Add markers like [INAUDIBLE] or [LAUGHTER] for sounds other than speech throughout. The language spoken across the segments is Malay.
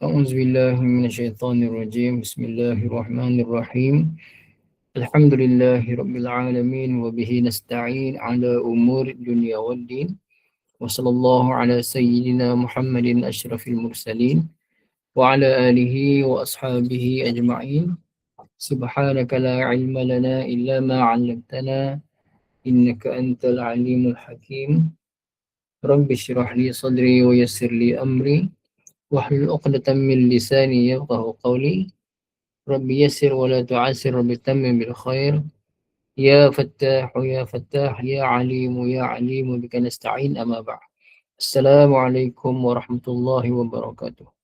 أعوذ بالله من الشيطان الرجيم. بسم الله الرحمن الرحيم. الحمد لله رب العالمين وبه نستعين على أمور الدنيا والدين. وصلى الله على سيدنا محمد أشرف المرسلين وعلى آله وأصحابه أجمعين. سبحانك لا علم لنا إلا ما علمتنا إنك أنت العليم الحكيم. رب اشرح لي صدري ويسر لي أمري. واحلل عقدة من لساني يفقه قولي رب يسر ولا تعسر رب تمم بالخير يا فتاح يا فتاح يا عليم يا عليم بك نستعين أما بعد السلام عليكم ورحمة الله وبركاته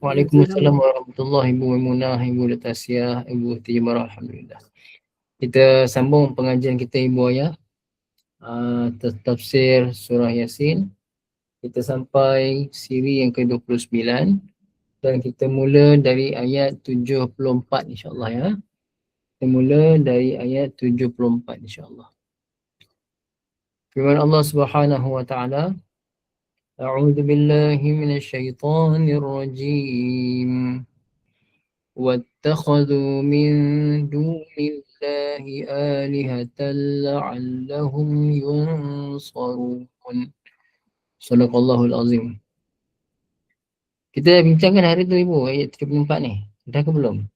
Waalaikumsalam warahmatullahi Ibu Maimunah, Ibu Letasia, Ibu Tijamara, Alhamdulillah. Kita sambung pengajian kita Ibu Ayah. Uh, tafsir surah Yasin. Kita sampai siri yang ke-29 dan kita mula dari ayat 74 insyaAllah ya. Kita mula dari ayat 74 insyaAllah. Firman Allah Subhanahu wa taala أعوذ بالله من الشيطان الرجيم واتخذوا من دون الله آلهة لعلهم ينصرون صدق الله العظيم Kita bincangkan hari tu ibu ayat 34 ni. Dah ke belum?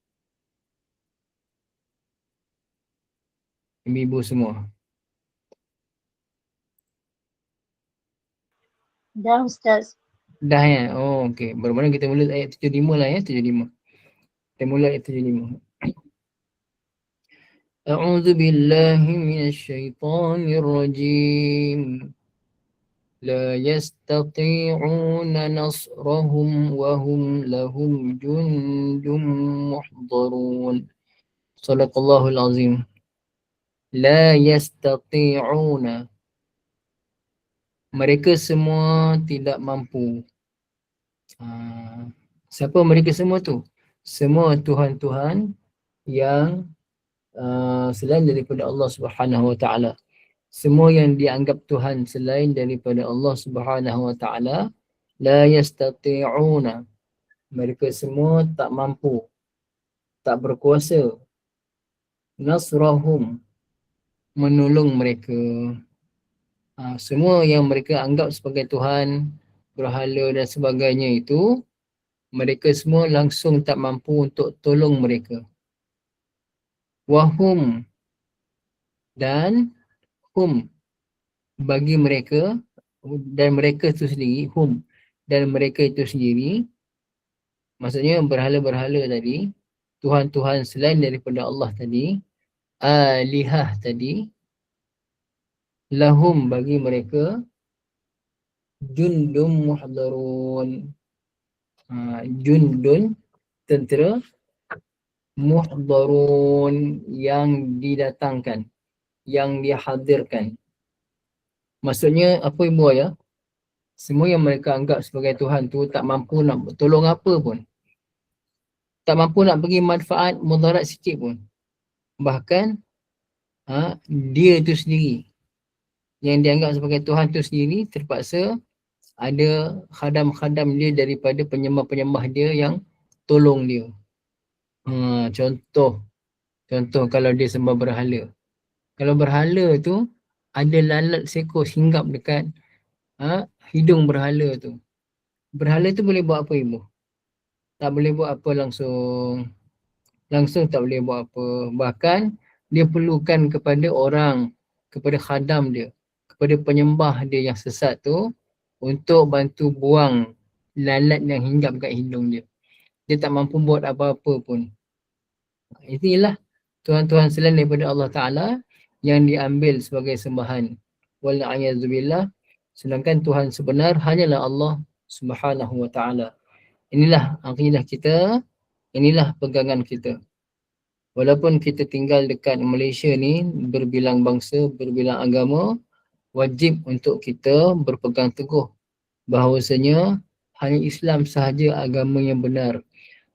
Ibu-ibu semua. Dah Ustaz. Dah ya? Oh okey. Bermula kita mula ayat 75 lah ya, 75. Kita mula ayat 75. أعوذ بالله من الشيطان الرجيم لا يستطيعون نصرهم وهم لهم جند محضرون صدق الله العظيم لا يستطيعون mereka semua tidak mampu. Uh, siapa mereka semua tu? Semua Tuhan-Tuhan yang uh, selain daripada Allah Subhanahu Wa Taala. Semua yang dianggap Tuhan selain daripada Allah Subhanahu Wa Taala la yastati'una. Mereka semua tak mampu. Tak berkuasa. Nasrahum menolong mereka ha, semua yang mereka anggap sebagai Tuhan, berhala dan sebagainya itu, mereka semua langsung tak mampu untuk tolong mereka. Wahum dan hum bagi mereka dan mereka itu sendiri, hum dan mereka itu sendiri, maksudnya berhala-berhala tadi, Tuhan-Tuhan selain daripada Allah tadi, alihah tadi, lahum bagi mereka jundum muhdarun ha, jundun tentera muhdarun yang didatangkan yang dihadirkan maksudnya apa ibu ya semua yang mereka anggap sebagai Tuhan tu tak mampu nak tolong apa pun. Tak mampu nak bagi manfaat mudarat sikit pun. Bahkan ha, dia itu sendiri yang dianggap sebagai Tuhan tu sendiri terpaksa ada khadam-khadam dia daripada penyembah-penyembah dia yang tolong dia. Ha, contoh, contoh kalau dia sembah berhala. Kalau berhala tu ada lalat seekor hinggap dekat ha, hidung berhala tu. Berhala tu boleh buat apa ibu? Tak boleh buat apa langsung. Langsung tak boleh buat apa. Bahkan dia perlukan kepada orang, kepada khadam dia kepada penyembah dia yang sesat tu untuk bantu buang lalat yang hinggap kat hidung dia. Dia tak mampu buat apa-apa pun. Inilah Tuhan-Tuhan selain daripada Allah Ta'ala yang diambil sebagai sembahan. Wal'ayazubillah. Sedangkan Tuhan sebenar hanyalah Allah Subhanahu Wa Ta'ala. Inilah akidah kita. Inilah pegangan kita. Walaupun kita tinggal dekat Malaysia ni berbilang bangsa, berbilang agama, wajib untuk kita berpegang teguh bahawasanya hanya Islam sahaja agama yang benar.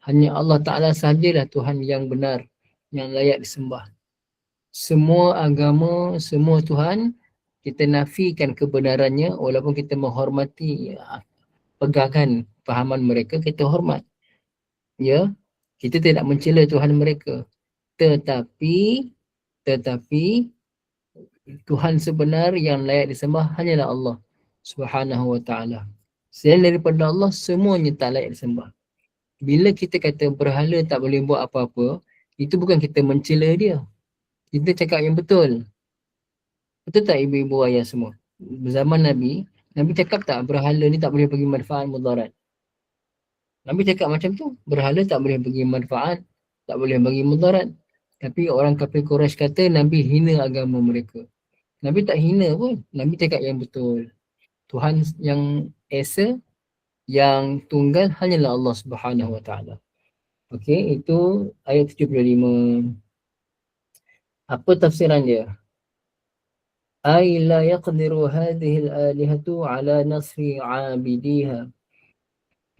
Hanya Allah Ta'ala sahajalah Tuhan yang benar, yang layak disembah. Semua agama, semua Tuhan, kita nafikan kebenarannya walaupun kita menghormati ya, pegangan fahaman mereka, kita hormat. Ya, kita tidak mencela Tuhan mereka. Tetapi, tetapi Tuhan sebenar yang layak disembah hanyalah Allah Subhanahu wa taala. Selain daripada Allah semuanya tak layak disembah. Bila kita kata berhala tak boleh buat apa-apa, itu bukan kita mencela dia. Kita cakap yang betul. Betul tak ibu-ibu ayah semua? Zaman Nabi, Nabi cakap tak berhala ni tak boleh bagi manfaat mudarat. Nabi cakap macam tu. Berhala tak boleh bagi manfaat, tak boleh bagi mudarat. Tapi orang kafir Quraisy kata Nabi hina agama mereka. Nabi tak hina pun. Nabi cakap yang betul. Tuhan yang Esa, yang tunggal hanyalah Allah Subhanahu Wa Taala. Okey, itu ayat 75. Apa tafsiran dia? ay la yaqdiru hadhihi al-alihatu ala nasri 'abidiha.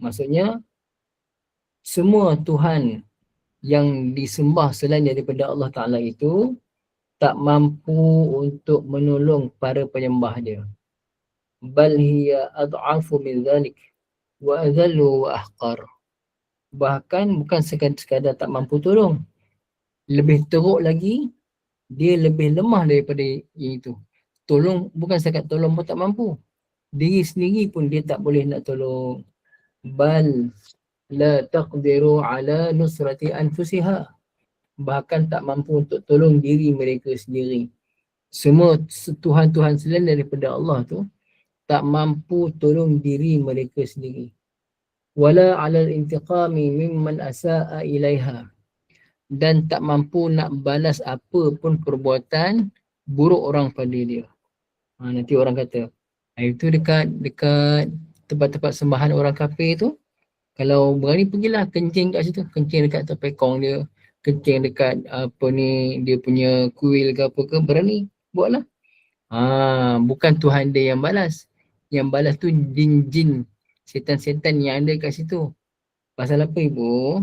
Maksudnya semua tuhan yang disembah selain daripada Allah Taala itu tak mampu untuk menolong para penyembah dia. Bal hiya ad'afu min dhalik wa adhallu wa ahqar. Bahkan bukan sekadar tak mampu tolong. Lebih teruk lagi, dia lebih lemah daripada itu. Tolong bukan sekat tolong pun tak mampu. Diri sendiri pun dia tak boleh nak tolong. Bal la taqdiru ala nusrati anfusiha. Bahkan tak mampu untuk tolong diri mereka sendiri. Semua tuhan-tuhan selain daripada Allah tu tak mampu tolong diri mereka sendiri. Wala ala intiqami mimman asaa ilaiha dan tak mampu nak balas apa pun perbuatan buruk orang pada dia Ha, nanti orang kata, itu dekat dekat tempat-tempat sembahan orang kafir tu, kalau berani pergilah kencing kat situ, kencing dekat atas pekong dia, kencing dekat apa ni dia punya kuil ke apa ke, berani buatlah. Ha, bukan Tuhan dia yang balas. Yang balas tu jin-jin, setan-setan yang ada kat situ. Pasal apa ibu?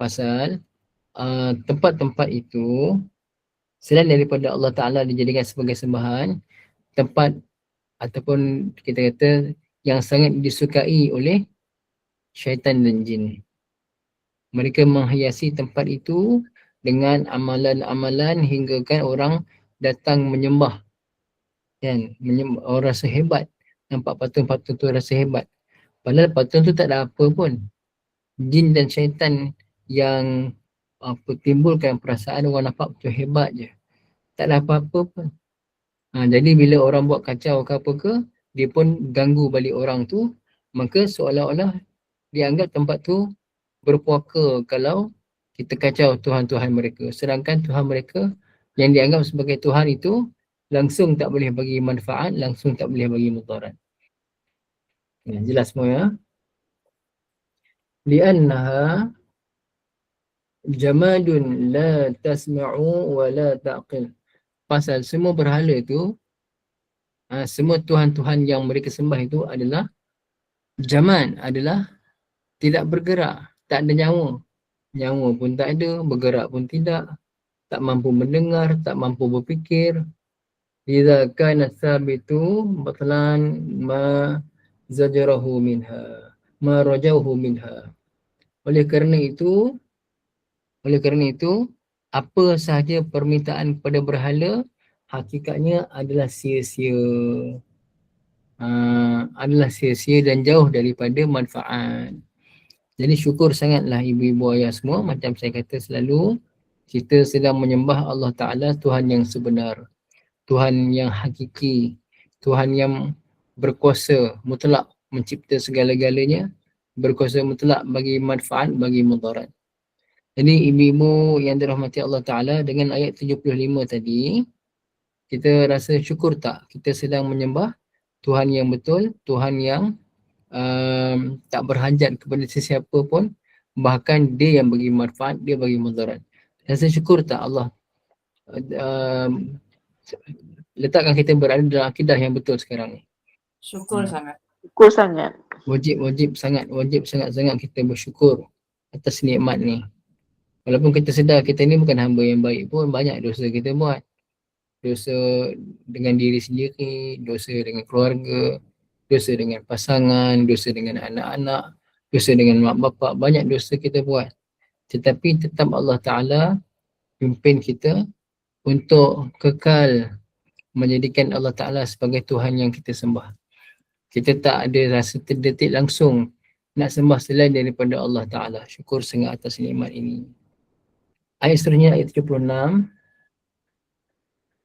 Pasal uh, tempat-tempat itu selain daripada Allah Ta'ala dijadikan sebagai sembahan, tempat ataupun kita kata yang sangat disukai oleh syaitan dan jin. Mereka menghiasi tempat itu dengan amalan-amalan hingga kan orang datang menyembah. Kan? Menyembah, orang rasa hebat. Nampak patung-patung tu rasa hebat. Padahal patung tu tak ada apa pun. Jin dan syaitan yang apa timbulkan perasaan orang nampak macam hebat je. Tak ada apa-apa pun. Ha, jadi bila orang buat kacau ke apa ke, dia pun ganggu balik orang tu, maka seolah-olah dianggap tempat tu berpuaka kalau kita kacau Tuhan-Tuhan mereka. Sedangkan Tuhan mereka yang dianggap sebagai Tuhan itu langsung tak boleh bagi manfaat, langsung tak boleh bagi mudarat. Ya, jelas semua ya. Liannaha jamadun la tasma'u wa la taqil. Pasal semua berhala itu uh, semua tuhan-tuhan yang mereka sembah itu adalah zaman adalah tidak bergerak tak ada nyawa. Nyawa pun tak ada bergerak pun tidak tak mampu mendengar tak mampu berfikir. Idza kana sabitu batlan ma zajarahu minha ma rajahu minha. Oleh kerana itu oleh kerana itu apa sahaja permintaan kepada berhala hakikatnya adalah sia-sia. Uh, adalah sia-sia dan jauh daripada manfaat. Jadi syukur sangatlah ibu-ibu ayah semua. Macam saya kata selalu kita sedang menyembah Allah Ta'ala Tuhan yang sebenar. Tuhan yang hakiki. Tuhan yang berkuasa mutlak mencipta segala-galanya. Berkuasa mutlak bagi manfaat bagi mudarat jadi ibu-ibu yang dirahmati Allah Ta'ala dengan ayat 75 tadi, kita rasa syukur tak kita sedang menyembah Tuhan yang betul, Tuhan yang um, tak berhajat kepada sesiapa pun, bahkan dia yang bagi manfaat, dia bagi mudarat. Rasa syukur tak Allah um, letakkan kita berada dalam akidah yang betul sekarang ni. Syukur hmm. sangat. Syukur sangat. Wajib, wajib sangat, wajib sangat-sangat kita bersyukur atas nikmat ni. Walaupun kita sedar kita ni bukan hamba yang baik pun banyak dosa kita buat. Dosa dengan diri sendiri, dosa dengan keluarga, dosa dengan pasangan, dosa dengan anak-anak, dosa dengan mak bapak, banyak dosa kita buat. Tetapi tetap Allah Ta'ala pimpin kita untuk kekal menjadikan Allah Ta'ala sebagai Tuhan yang kita sembah. Kita tak ada rasa terdetik langsung nak sembah selain daripada Allah Ta'ala. Syukur sangat atas nikmat ini. Ayat seterusnya ayat 76.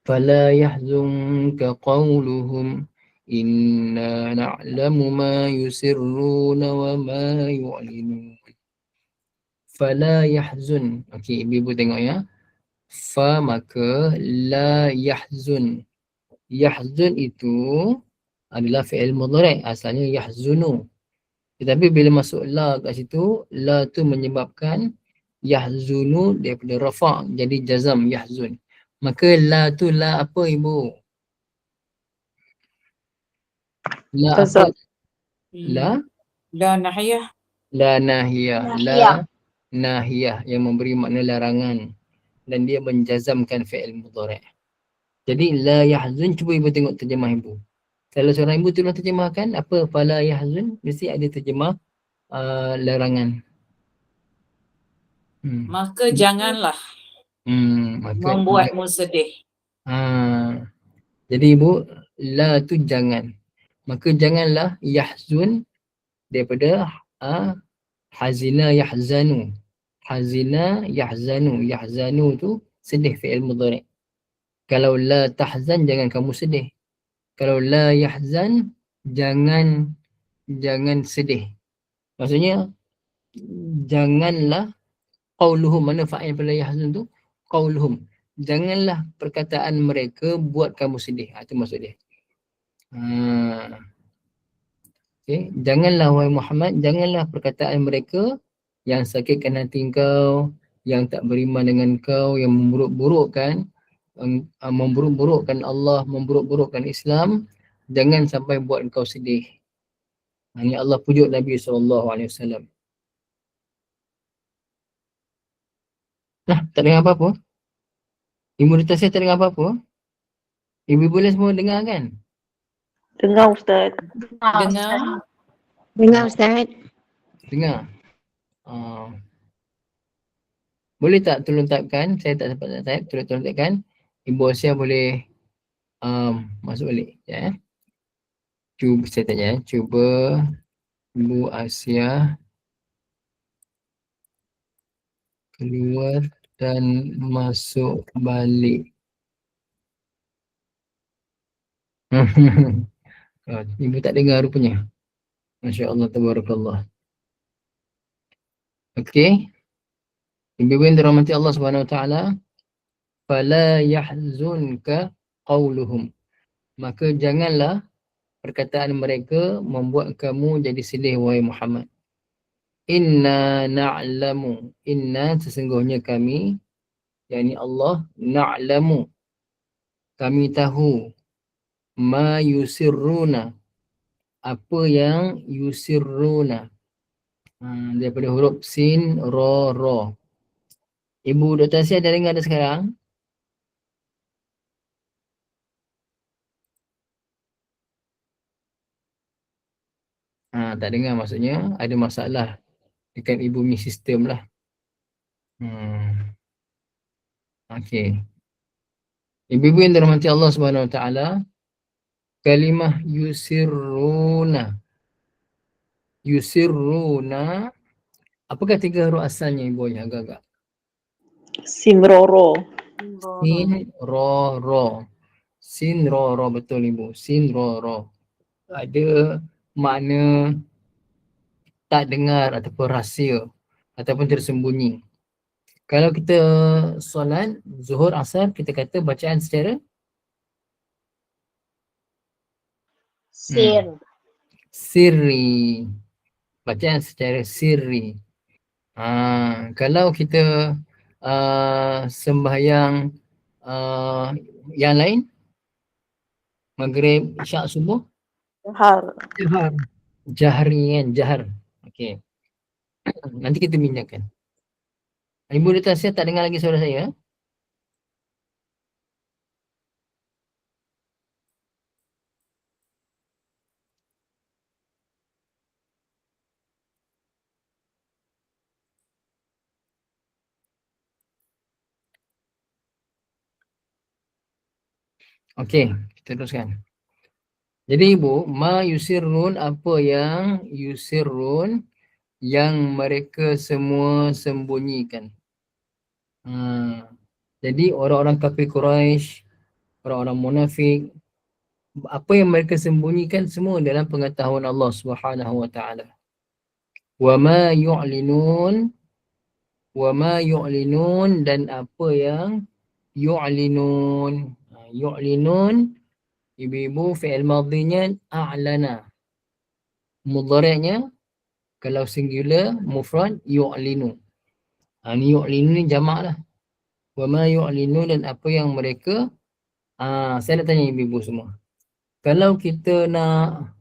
Fala yahzunka qawluhum inna na'lamu ma yusirruna wa ma yu'linun. Fala yahzun. Okey, ibu-ibu tengok ya. Fa maka la yahzun. Yahzun itu adalah fi'il mudhari' asalnya yahzunu. Tetapi bila masuk la kat situ, la tu menyebabkan yahzunu daripada rafa' jadi jazam yahzun. Maka la tu la apa ibu? La apa? La? La nahiyah. La nahiyah. La nahiyah yang memberi makna larangan dan dia menjazamkan fi'il mudhari'. Jadi la yahzun cuba ibu tengok terjemah ibu. Kalau seorang ibu tolong terjemahkan apa fala yahzun mesti ada terjemah uh, larangan. Hmm. Maka janganlah hmm, maka membuatmu sedih. Ha. Jadi ibu la tu jangan. Maka janganlah yahzun daripada uh, hazina yahzanu hazina yahzanu yahzanu tu sedih fi'il mudhari kalau la tahzan jangan kamu sedih kalau la yahzan jangan jangan sedih maksudnya janganlah qauluhum mana fa'il pada yahzan tu qauluhum janganlah perkataan mereka buat kamu sedih ha, itu maksud dia ha. okay. janganlah wahai Muhammad janganlah perkataan mereka yang sakitkan hati kau, yang tak beriman dengan kau, yang memburuk-burukkan uh, memburuk-burukkan Allah, memburuk-burukkan Islam, jangan sampai buat kau sedih. Ini Allah pujuk Nabi SAW. Nah, tak dengar apa-apa? Imunitas saya tak dengar apa-apa? Ibu boleh semua dengar kan? Dengar Ustaz. Dengar. Dengar Ustaz. Dengar. Ah. boleh tak tolong typekan? Saya tak sempat nak type. Tolong tolong typekan. Ibu Asia boleh um, masuk balik. Ya. Cuba saya tanya. Cuba Ibu Asia keluar dan masuk balik. [LAUGHS] Ibu tak dengar rupanya. Masya Allah, tabarakallah. Okey. Ibu yang dirahmati Allah Subhanahu Wa Taala, fala yahzunka qauluhum. Maka janganlah perkataan mereka membuat kamu jadi sedih wahai Muhammad. Inna na'lamu. Inna sesungguhnya kami yakni Allah na'lamu. Kami tahu ma yusirruna apa yang yusirruna Hmm, daripada huruf sin, ro, ro. Ibu Dr. Asia dah dengar dah sekarang? Ha, tak dengar maksudnya ada masalah dekat ibu mi sistem lah. Hmm. Okay. Ibu-ibu yang dirahmati Allah Subhanahu Wa Taala, kalimah yusirruna yusirruna apakah tiga huruf asalnya ibu ya agak-agak simroro sin ro ro sin ro ro betul ibu sin ro ro ada makna tak dengar ataupun rahsia ataupun tersembunyi kalau kita solat zuhur asar kita kata bacaan secara sir hmm. sirri bacaan secara sirri. Ha, kalau kita uh, sembahyang uh, yang lain, maghrib, isyak, subuh? Jahar. Jahar. Jahri kan, jahar. Okey. [CLEARS THROAT] Nanti kita minyakkan. Ibu dia tak saya tak dengar lagi suara saya. Okey, kita teruskan. Jadi ibu, ma yusirrun apa yang yusirrun yang mereka semua sembunyikan. Ha. Jadi orang-orang kafir Quraisy, orang-orang munafik, apa yang mereka sembunyikan semua dalam pengetahuan Allah Subhanahu wa taala. Wa ma yu'linun wa ma yu'linun dan apa yang yu'linun. Ha, yu'linun ibu-ibu fi'il madhinya a'lana. Mudhari'nya kalau singular mufrad yu'linu. Ha, ni yu'linu ni jamak lah. Wa ma yu'linu dan apa yang mereka ah saya nak tanya ibu-ibu semua. Kalau kita nak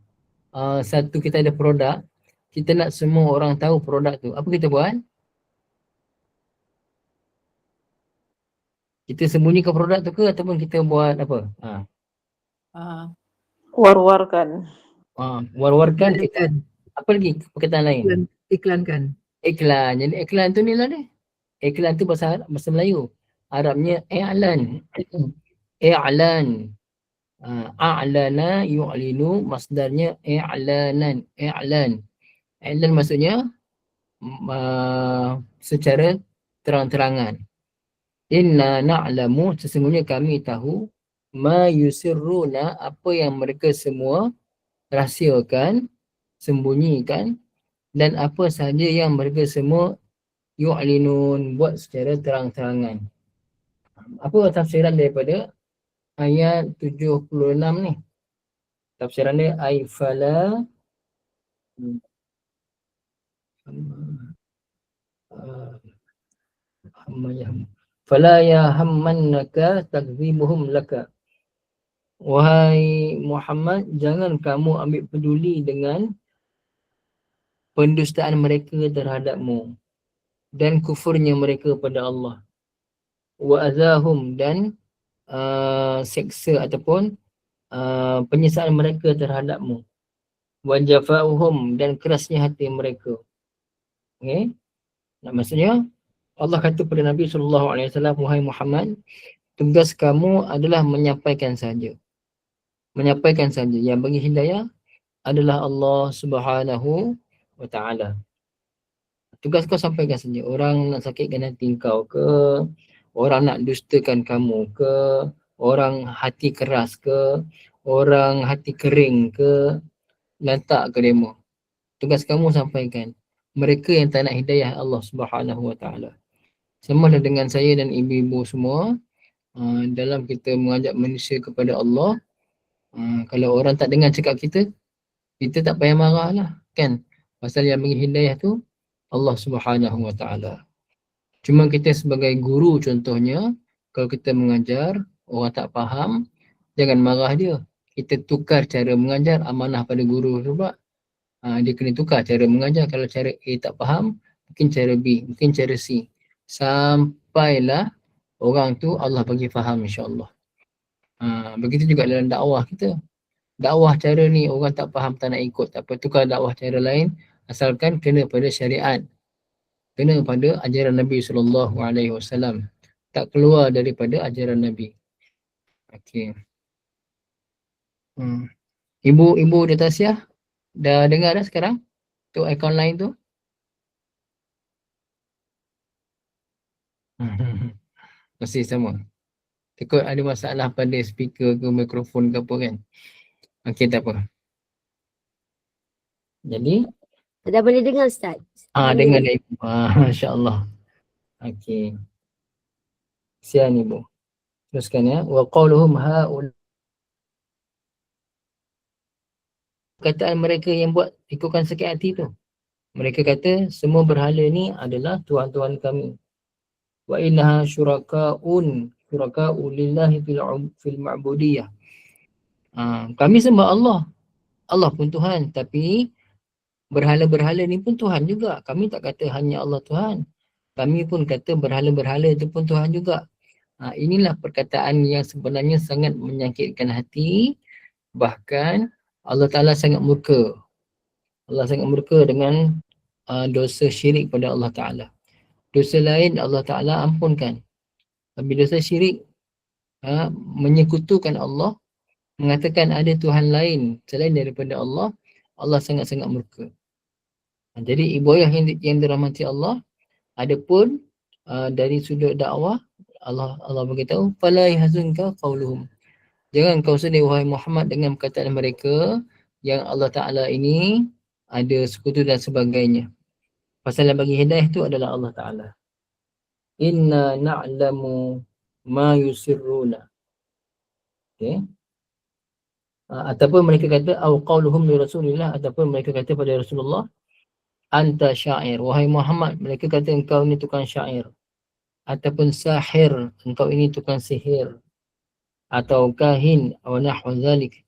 uh, satu kita ada produk, kita nak semua orang tahu produk tu. Apa kita buat? Kita sembunyikan produk tu ke ataupun kita buat apa? Ha. Uh, War-warkan. Ha, war-warkan kita apa lagi perkataan lain? Iklan, iklankan. Iklan. Jadi iklan tu ni lah ni. Iklan tu bahasa bahasa Melayu. Arabnya i'lan. [CLEARS THROAT] i'lan. Uh, a'lana yu'linu masdarnya i'lanan. I'lan. I'lan maksudnya uh, secara terang-terangan. Inna na'lamu sesungguhnya kami tahu ma yusirruna apa yang mereka semua rahsiakan sembunyikan dan apa sahaja yang mereka semua yu'linun buat secara terang-terangan. Apa tafsiran daripada ayat 76 ni? Tafsiran dia ay fala fala ya hammannaka takzibuhum laka Wahai Muhammad, jangan kamu ambil peduli dengan pendustaan mereka terhadapmu dan kufurnya mereka pada Allah. Wa azahum dan uh, seksa ataupun uh, penyesalan mereka terhadapmu. Wa jafa'uhum dan kerasnya hati mereka. Okey? Nah, maksudnya Allah kata kepada Nabi wasallam wahai Muhammad tugas kamu adalah menyampaikan saja menyampaikan saja yang bagi hidayah adalah Allah Subhanahu wa ta'ala. Tugas kau sampaikan saja. Orang nak sakitkan hati kau ke, orang nak dustakan kamu ke, orang hati keras ke, orang hati kering ke, lantak ke demo. Tugas kamu sampaikan. Mereka yang tak nak hidayah Allah Subhanahu wa ta'ala. Sama dengan saya dan ibu-ibu semua, uh, dalam kita mengajak manusia kepada Allah, uh, kalau orang tak dengar cakap kita, kita tak payah marah lah kan? Pasal yang bagi hidayah tu Allah subhanahu wa ta'ala. Cuma kita sebagai guru contohnya kalau kita mengajar orang tak faham jangan marah dia. Kita tukar cara mengajar amanah pada guru sebab ha, dia kena tukar cara mengajar. Kalau cara A tak faham mungkin cara B, mungkin cara C. Sampailah orang tu Allah bagi faham insyaAllah ha, begitu juga dalam dakwah kita. Dakwah cara ni orang tak faham tak nak ikut. Tak apa tukar dakwah cara lain asalkan kena pada syariat. Kena pada ajaran Nabi wasallam. Tak keluar daripada ajaran Nabi. Okey. Hmm. ibu ibu Natasha dah dengar dah sekarang? Tu akaun lain tu? [LAUGHS] Masih sama takut ada masalah pada speaker ke mikrofon ke apa kan Okey tak apa. Jadi Dah boleh dengar Ustaz? ah dengar dah ibu. Ah [LAUGHS] masya-Allah. Okey. Sian ibu. Teruskan ya. Wa qauluhum haul Kataan mereka yang buat ikutkan sakit hati tu. Mereka kata semua berhala ni adalah tuan-tuan kami. Wa innaha syuraka'un syuraka'u lillahi fil fil ma'budiyah. Ha, kami sembah Allah. Allah pun Tuhan. Tapi berhala-berhala ni pun Tuhan juga. Kami tak kata hanya Allah Tuhan. Kami pun kata berhala-berhala itu pun Tuhan juga. Ha, inilah perkataan yang sebenarnya sangat menyakitkan hati. Bahkan Allah Ta'ala sangat murka. Allah sangat murka dengan uh, dosa syirik pada Allah Ta'ala. Dosa lain Allah Ta'ala ampunkan. Tapi dosa syirik ha, menyekutukan Allah, mengatakan ada Tuhan lain selain daripada Allah, Allah sangat-sangat murka. Ha, jadi ibu ayah yang, yang dirahmati Allah, adapun uh, dari sudut dakwah, Allah Allah beritahu, fala yahzunka qauluhum. Jangan kau sedih wahai Muhammad dengan perkataan mereka yang Allah Ta'ala ini ada sekutu dan sebagainya. Pasal yang bagi hidayah itu adalah Allah Ta'ala. Inna na'lamu ma yusirruna. Okay. Uh, ataupun mereka kata au qauluhum li Rasulillah ataupun mereka kata pada Rasulullah anta syair wahai Muhammad mereka kata engkau ni tukang syair ataupun sahir engkau ini tukang sihir atau kahin atau nahwa zalik.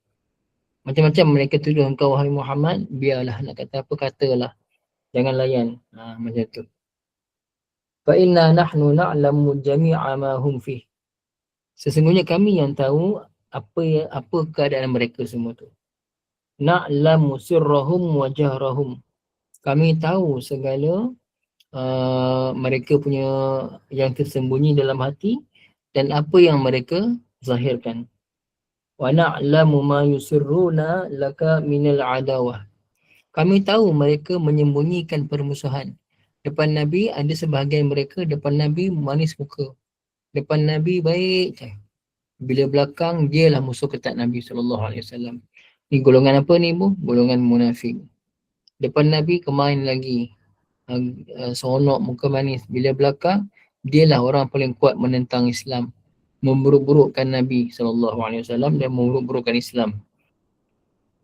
Macam-macam mereka tuduh engkau wahai Muhammad, biarlah nak kata apa katalah. Jangan layan. Ha, macam tu. Fa inna nahnu na'lamu jami'a ma hum fi. Sesungguhnya kami yang tahu apa yang apa keadaan mereka semua tu. Na'lamu sirrahum wa jahrahum. Kami tahu segala uh, mereka punya yang tersembunyi dalam hati dan apa yang mereka zahirkan. Wa na'lamu ma yusirruna laka minal adawah. Kami tahu mereka menyembunyikan permusuhan. Depan Nabi ada sebahagian mereka depan Nabi manis muka. Depan Nabi baik. Bila belakang dialah musuh ketat Nabi sallallahu alaihi wasallam. Ni golongan apa ni bu? Golongan munafik. Depan Nabi kemain lagi. Uh, seronok muka manis. Bila belakang dialah orang paling kuat menentang Islam memburuk-burukkan Nabi sallallahu alaihi wasallam dan memburuk-burukkan Islam.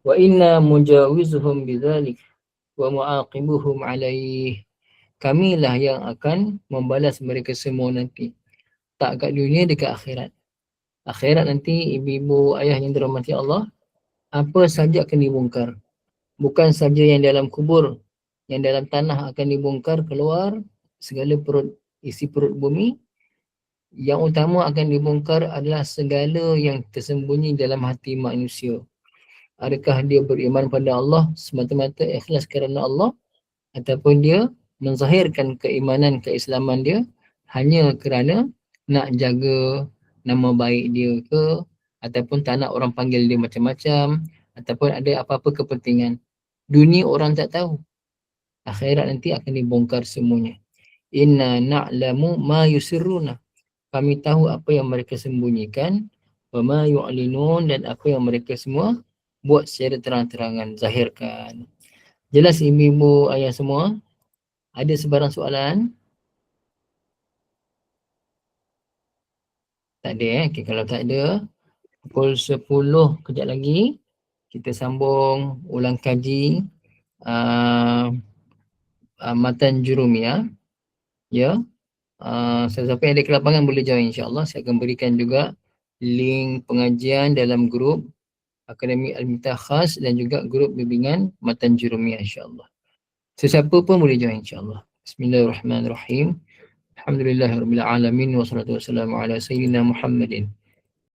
Wa inna mujawizuhum bidzalik wa muaqibuhum alaih. Kamilah yang akan membalas mereka semua nanti. Tak kat dunia dekat akhirat. Akhirat nanti ibu-ibu ayah yang dirahmati Allah apa saja akan dibongkar. Bukan saja yang dalam kubur, yang dalam tanah akan dibongkar keluar segala perut isi perut bumi yang utama akan dibongkar adalah segala yang tersembunyi dalam hati manusia. Adakah dia beriman pada Allah semata-mata ikhlas kerana Allah ataupun dia menzahirkan keimanan keislaman dia hanya kerana nak jaga nama baik dia ke ataupun tak nak orang panggil dia macam-macam ataupun ada apa-apa kepentingan. Dunia orang tak tahu. Akhirat nanti akan dibongkar semuanya. Inna na'lamu ma yusirruna kami tahu apa yang mereka sembunyikan wa ma yu'linun dan apa yang mereka semua buat secara terang-terangan zahirkan jelas ibu-ibu ayah semua ada sebarang soalan? Tak ada eh? Okay, kalau tak ada pukul 10 kejap lagi. Kita sambung ulang kaji uh, uh, matan jurumiyah ya. Uh, siapa yang ada kelapangan boleh join insyaAllah. Saya akan berikan juga link pengajian dalam grup Akademi Al-Mita Khas dan juga grup bimbingan Matan Jurumiyah insyaAllah. Sesiapa pun boleh join insyaAllah. Bismillahirrahmanirrahim. Alhamdulillahirrahmanirrahim. Wassalatu wassalamu ala sayyidina Muhammadin.